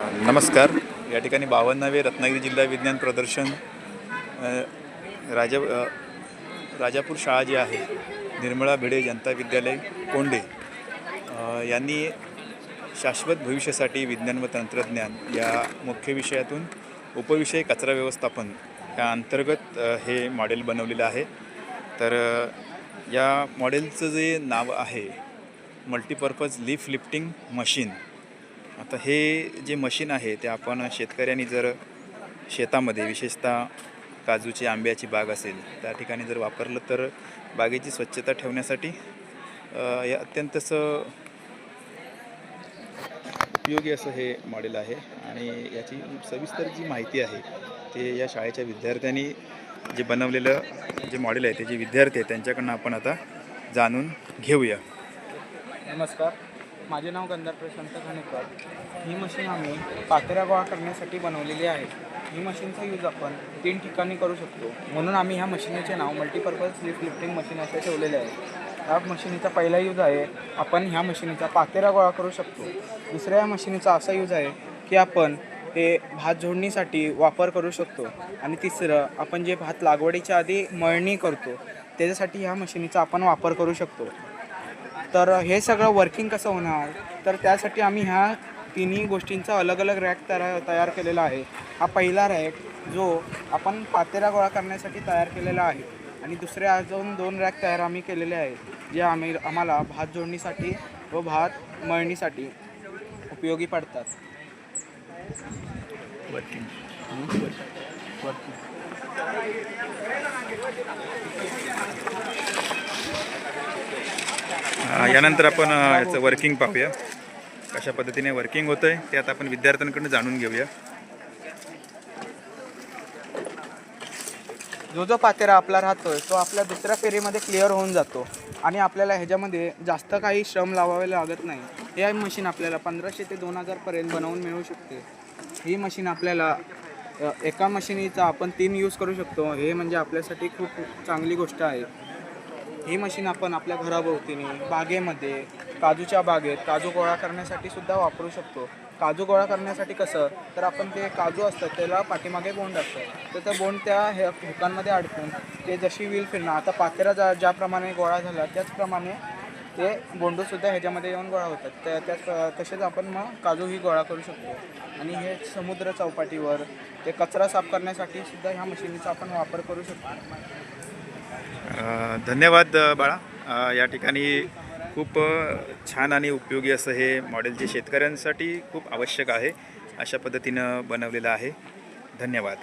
नमस्कार. या ठिकाणी बावन्नावे रत्नागिरी जिल्हा विज्ञान प्रदर्शन राजा राजापूर शाळा जी आहे निर्मळा भिडे जनता विद्यालय कोंडे यांनी शाश्वत भविष्यासाठी विज्ञान व तंत्रज्ञान या मुख्य विषयातून उपविषय कचरा व्यवस्थापन या अंतर्गत हे मॉडेल बनवलेलं आहे. तर या मॉडेलचं जे नाव आहे मल्टीपर्पज लीफ लिफ्टिंग मशीन आता हे जे मशीन आहे ते आपण शेतकऱ्यांनी जर शेतामध्ये विशेषतः काजूची आंब्याची बाग असेल त्या ठिकाणी जर वापरलं तर बागेची स्वच्छता ठेवण्यासाठी हे अत्यंत असं उपयोगी असं हे मॉडेल आहे. आणि याची सविस्तर जी माहिती आहे ते या शाळेच्या विद्यार्थ्यांनी जे बनवलेलं जे मॉडेल आहे ते जे विद्यार्थी आहेत त्यांच्याकडनं आपण आता जाणून घेऊया. नमस्कार. माझे नाव गंधार प्रशांत खानेकर. ही मशीन आम्ही पातेऱ्या गोळा करण्यासाठी बनवलेली आहे. ही मशीनचा यूज आपण तीन ठिकाणी करू शकतो. म्हणून आम्ही ह्या मशीनीचे नाव मल्टीपर्पज लिफ्ट लिफ्टिंग मशीन असे ठेवलेले आहे. ह्या मशीनीचा पहिला यूज आहे आपण ह्या मशीनीचा पातेऱ्या गोळा करू शकतो. दुसऱ्या या मशीनीचा असा यूज आहे की आपण ते भात जोडणीसाठी वापर करू शकतो. आणि तिसरं आपण जे भात लागवडीच्या आधी मळणी करतो त्याच्यासाठी ह्या मशीनीचा आपण वापर करू शकतो. तर हे सगळं वर्किंग कसं होणार? तर त्यासाठी आम्ही ह्या तिन्ही गोष्टींचा अलग अलग रॅक तयार तयार केलेला आहे. हा पहिला रॅक जो आपण पातेरा गोळा करण्यासाठी तयार केलेला आहे. आणि दुसरे अजून दोन रॅक तयार आम्ही केलेले आहेत जे आम्ही आम्हाला भात जोडणीसाठी व भात मळणीसाठी उपयोगी पडतात. वर्किंग यानंतर आपण याचं वर्किंग पाहूया. कशा पद्धतीने वर्किंग होतं आहे ते आता आपण विद्यार्थ्यांकडून जाणून घेऊया. जो जो पातेरा आपला राहतोय तो आपल्या दुसऱ्या फेरीमध्ये क्लिअर होऊन जातो. आणि आपल्याला ह्याच्यामध्ये जास्त काही श्रम लावावे लागत नाही. हे मशीन आपल्याला पंधराशे ते दोन हजारपर्यंत बनवून मिळू शकते. ही मशीन आपल्याला एका मशीनीचा आपण तीन यूज करू शकतो. हे म्हणजे आपल्यासाठी खूप चांगली गोष्ट आहे. ही मशीन आपण आपल्या घराभोवतीने बागेमध्ये काजूच्या बागेत काजू गोळा करण्यासाठी सुद्धा वापरू शकतो. काजू गोळा करण्यासाठी कसं? तर आपण ते काजू असतात त्याला पाठीमागे बोंड असतं. तर त्या बोंड त्या हे हुकांमध्ये अडकून ते जशी व्हील फिरणं आता पातेरा जा ज्याप्रमाणे गोळा झाला त्याचप्रमाणे ते बोंडूसुद्धा ह्याच्यामध्ये येऊन गोळा होतात. त्या त्याच तसेच आपण मग काजूही गोळा करू शकतो. आणि हे समुद्र चौपाटीवर ते कचरा साफ करण्यासाठी सुद्धा ह्या मशीनीचा आपण वापर करू शकतो. धन्यवाद बाळा. या ठिकाणी खूप छान आणि उपयोगी असं हे मॉडेल जे शेतकऱ्यांसाठी खूप आवश्यक आहे अशा पद्धतीनं बनवलेलं आहे. धन्यवाद.